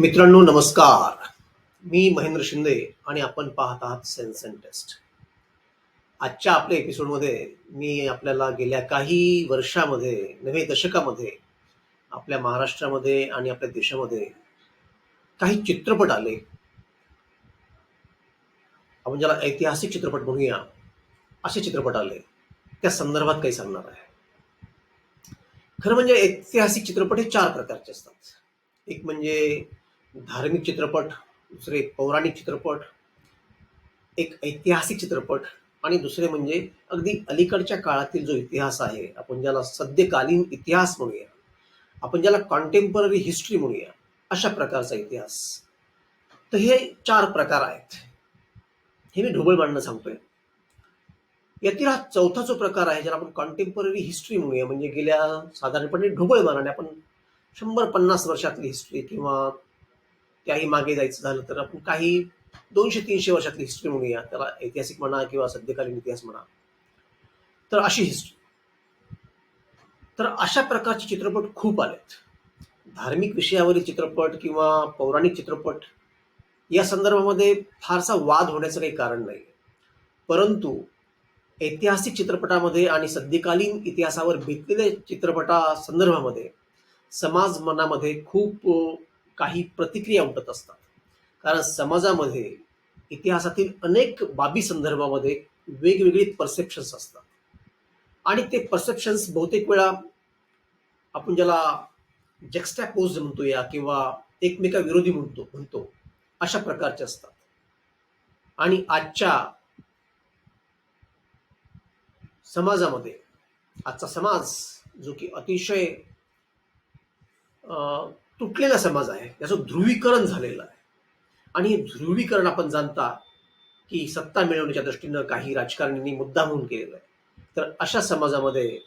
मित्रांनो नमस्कार. मी महेंद्र शिंदे आणि आपण पाहत आहात सेन्स अँड टेस्ट आजच्या आपल्या एपिसोडमध्ये मी आपल्याला गेल्या काही वर्षामध्ये नव्हे दशकामध्ये आपल्या महाराष्ट्रामध्ये आणि आपल्या देशामध्ये काही चित्रपट आले. आपण ज्याला ऐतिहासिक चित्रपट म्हणूया असे चित्रपट आले. त्या संदर्भात काही सांगणार आहे. खरं म्हणजे ऐतिहासिक चित्रपट हे चार प्रकारचे असतात. एक म्हणजे धार्मिक चित्रपट दुसरे पौराणिक चित्रपट एक ऐतिहासिक चित्रपट आणि दुसरे म्हणजे अगदी अलीकडच्या काळातील जो इतिहास आहे आपण ज्याला सद्यकालीन इतिहास म्हणूया आपण ज्याला कॉन्टेम्पररी हिस्ट्री म्हणूया अशा प्रकारचा इतिहास. तर हे चार प्रकार आहेत. हे मी ढोबळ मांडणं सांगतोय. यातील हा चौथा जो प्रकार आहे ज्याला आपण कॉन्टेम्पररी हिस्ट्री म्हणूया म्हणजे गेल्या साधारणपणे ढोबळ मानाने आपण शंभर पन्नास वर्षातली हिस्ट्री किंवा त्याही मागे जायचं झालं तर आपण काही दोनशे तीनशे वर्षातली हिस्ट्री म्हणूया. त्याला ऐतिहासिक म्हणा किंवा सध्याकालीन इतिहास म्हणा. तर अशी हिस्ट्री तर अशा प्रकारचे चित्रपट खूप आलेत. धार्मिक विषयावरील चित्रपट किंवा पौराणिक चित्रपट या संदर्भामध्ये फारसा वाद होण्याचं काही कारण नाही. परंतु ऐतिहासिक चित्रपटामध्ये आणि सध्याकालीन इतिहासावर बेतलेल्या चित्रपटा संदर्भामध्ये समाज मनामध्ये खूप काही प्रतिक्रिया उमटत असतात. कारण समाजामध्ये इतिहासातील अनेक बाबी संदर्भामध्ये वेगवेगळी परसेप्शन्स असतात. आणि ते परसेप्शन्स बहुतेक वेळा आपण ज्याला जक्स्टॅपोज म्हणतो या किंवा एकमेका विरोधी म्हणतो म्हणतो अशा प्रकारचे असतात. आणि आजच्या समाजामध्ये आजचा समाज जो की अतिशय तुटलेला समाज आहे याचं ध्रुवीकरण झालेलं आहे. आणि हे ध्रुवीकरण आपण जाणता की सत्ता मिळवण्याच्या दृष्टीनं काही राजकारण्यांनी मुद्दा म्हणून केलेला आहे. तर अशा समाजामध्ये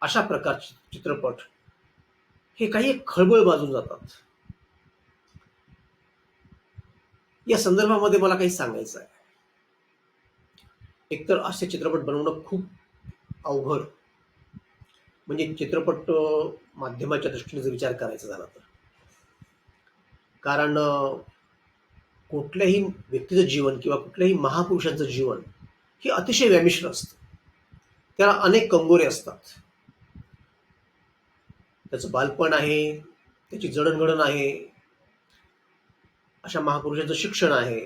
अशा प्रकारचे चित्रपट हे काही खळबळ बाजून जातात. या संदर्भामध्ये मला काही सांगायचं आहे. एकतर असे चित्रपट बनवणं खूप अवघड म्हणजे चित्रपट माध्यमाच्या दृष्टीने जर विचार करायचा झाला तर. कारण कुठल्याही व्यक्तीचं जीवन किंवा कुठल्याही महापुरुषांचं जीवन हे अतिशय व्यामिश्र असतं. त्याला अनेक कंगोरे असतात. त्याचं बालपण आहे त्याची जडणघडण आहे अशा महापुरुषांचं शिक्षण आहे.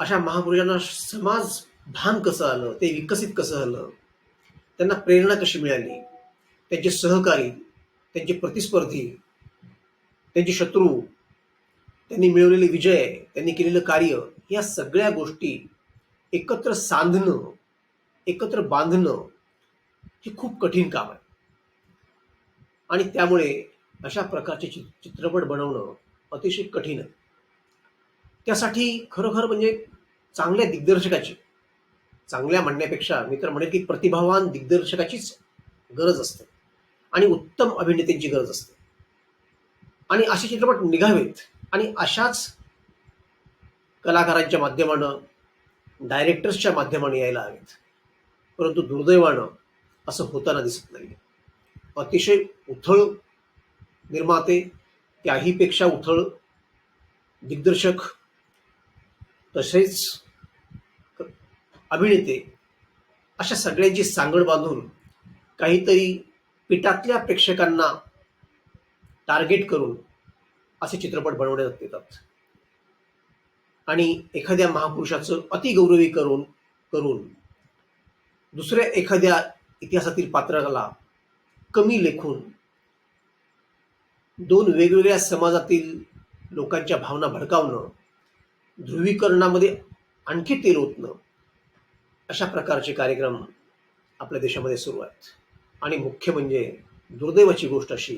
अशा महापुरुषांना समाज भान कसं आलं ते विकसित कसं आलं त्यांना प्रेरणा कशी मिळाली? त्यांचे सहकारी त्यांचे प्रतिस्पर्धी त्यांचे शत्रू त्यांनी मिळवलेले विजय त्यांनी केलेलं कार्य या सगळ्या गोष्टी एकत्र सांधणं एकत्र बांधणं हे खूप कठीण काम आहे. आणि त्यामुळे अशा प्रकारचे चित्रपट बनवणं अतिशय कठीण आहे. त्यासाठी खरोखर म्हणजे चांगल्या दिग्दर्शकाची चांगल्या म्हणण्यापेक्षा मी तर म्हणेल की प्रतिभावान दिग्दर्शकाचीच गरज असते. आणि उत्तम अभिनेत्यांची गरज असते. आणि असे चित्रपट निघावेत. आणि अशाच कलाकारांच्या माध्यमानं डायरेक्टर्सच्या माध्यमाने यायला हवेत. परंतु दुर्दैवानं असं होताना दिसत नाही अतिशय उथळ निर्माते त्याहीपेक्षा उथळ दिग्दर्शक तसेच अभिनेते अशा सगळ्यांची सांगड बांधून काहीतरी पिठातल्या प्रेक्षकांना टार्गेट करून असे चित्रपट बनवण्यात येतात. आणि एखाद्या महापुरुषाचं अतिगौरवी करून करून दुसऱ्या एखाद्या इतिहासातील पात्राला कमी लेखून दोन वेगवेगळ्या समाजातील लोकांच्या भावना भडकावणं ध्रुवीकरणामध्ये आणखी तेल ओतणं अशा प्रकारचे कार्यक्रम आपल्या देशामध्ये सुरू आहेत. आणि मुख्य म्हणजे दुर्दैवाची गोष्ट अशी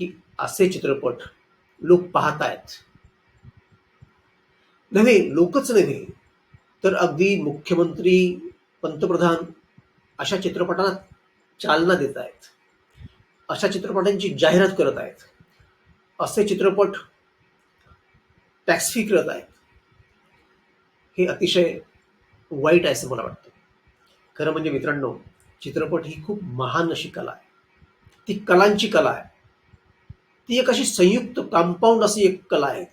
की असे चित्रपट लोक पाहत आहेत नव्हे लोकच नव्हे तर अगदी मुख्यमंत्री पंतप्रधान अशा चित्रपटांना चालना देत आहेत अशा चित्रपटांची जाहिरात करत आहेत असे चित्रपट टॅक्स फी करत आहेत हे अतिशय वाईट आहे असं मला वाटतं. खरं म्हणजे मित्रांनो चित्रपट ही खूप महान अशी कला आहे. ती कलांची कला आहे. ती एक अशी संयुक्त कंपाऊंड अशी एक कला आहे.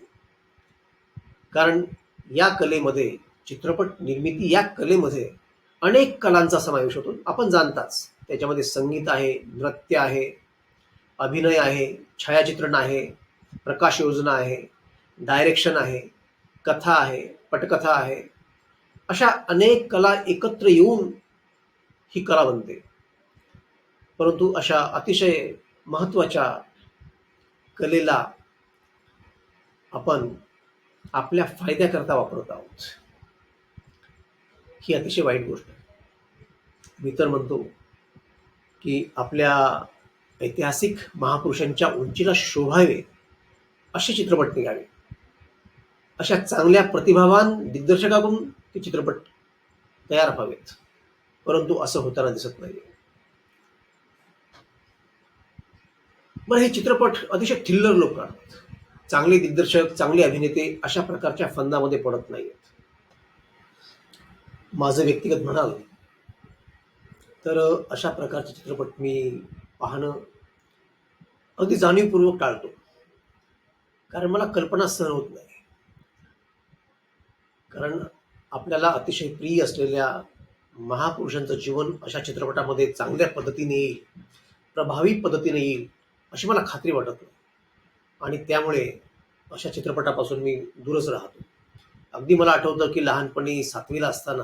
कारण या कलेमध्ये चित्रपट निर्मिती या कलेमध्ये अनेक कलांचा समावेश होतो. आपण जाणताच त्याच्यामध्ये संगीत आहे नृत्य आहे अभिनय आहे छायाचित्रण आहे प्रकाश योजना आहे डायरेक्शन आहे कथा आहे पटकथा आहे अशा अनेक कला एकत्र येऊन ही कला बनते. परंतु अशा अतिशय महत्त्वाच्या कलेला आपण आपल्या फायद्याकरता वापरत आहोत. ही अतिशय वाईट गोष्ट आहे. मी तर म्हणतो की आपल्या ऐतिहासिक महापुरुषांच्या उंचीला शोभावे असे चित्रपट निघावे. अशा चांगल्या प्रतिभावान दिग्दर्शकाकडून ते चित्रपट तयार व्हावेत. परंतु असं होताना दिसत नाही मग हे चित्रपट अतिशय थिल्लर लोक काढतात चांगले दिग्दर्शक चांगले अभिनेते अशा प्रकारच्या फंदामध्ये पडत नाहीत माझं व्यक्तिगत म्हणाल तर अशा प्रकारचे चित्रपट मी पाहणं अगदी जाणीवपूर्वक टाळतो. कारण मला कल्पना सहन होत नाही. कारण आपल्याला अतिशय प्रिय असलेल्या महापुरुषांचं जीवन अशा चित्रपटामध्ये चांगल्या पद्धतीने येईल प्रभावी पद्धतीने येईल अशी मला खात्री वाटत नाही. आणि त्यामुळे अशा चित्रपटापासून मी दूरच राहतो. अगदी मला आठवतं की लहानपणी सातवीला असताना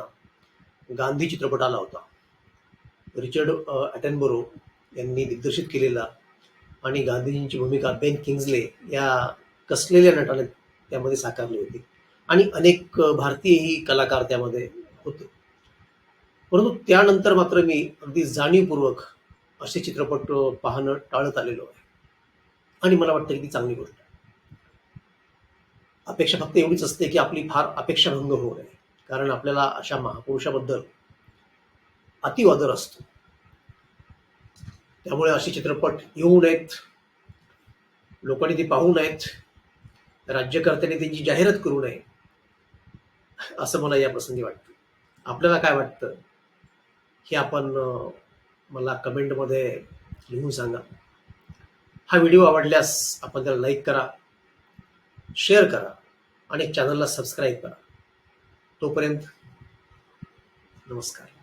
गांधी चित्रपट आला होता. रिचर्ड अटेनबरो यांनी दिग्दर्शित केलेला आणि गांधीजींची भूमिका बेन किंग्जले या कसलेल्या नटाने त्यामध्ये साकारली होती. आणि अनेक भारतीयही कलाकार त्यामध्ये होते. परंतु त्यानंतर मात्र मी अगदी जाणीवपूर्वक असे चित्रपट पाहणं टाळत आलेलो आहे. आणि मला वाटतं की ती चांगली गोष्ट अपेक्षा फक्त एवढीच असते की आपली फार अपेक्षाभंग होऊ नये. कारण आपल्याला अशा महापुरुषाबद्दल अतिवादर असतो. त्यामुळे असे चित्रपट येऊ नयेत. लोकांनी ते पाहू नयेत. राज्यकर्त्यांनी त्यांची जाहिरात करू नये. असं मला या प्रसंगी वाटतं. आपल्याला काय वाटतं? हे आपण मला कमेंटमध्ये लिहून सांगा. हा व्हिडिओ आवडल्यास आपण त्याला लाईक करा शेअर करा आणि चॅनलला सबस्क्राईब करा. तोपर्यंत नमस्कार.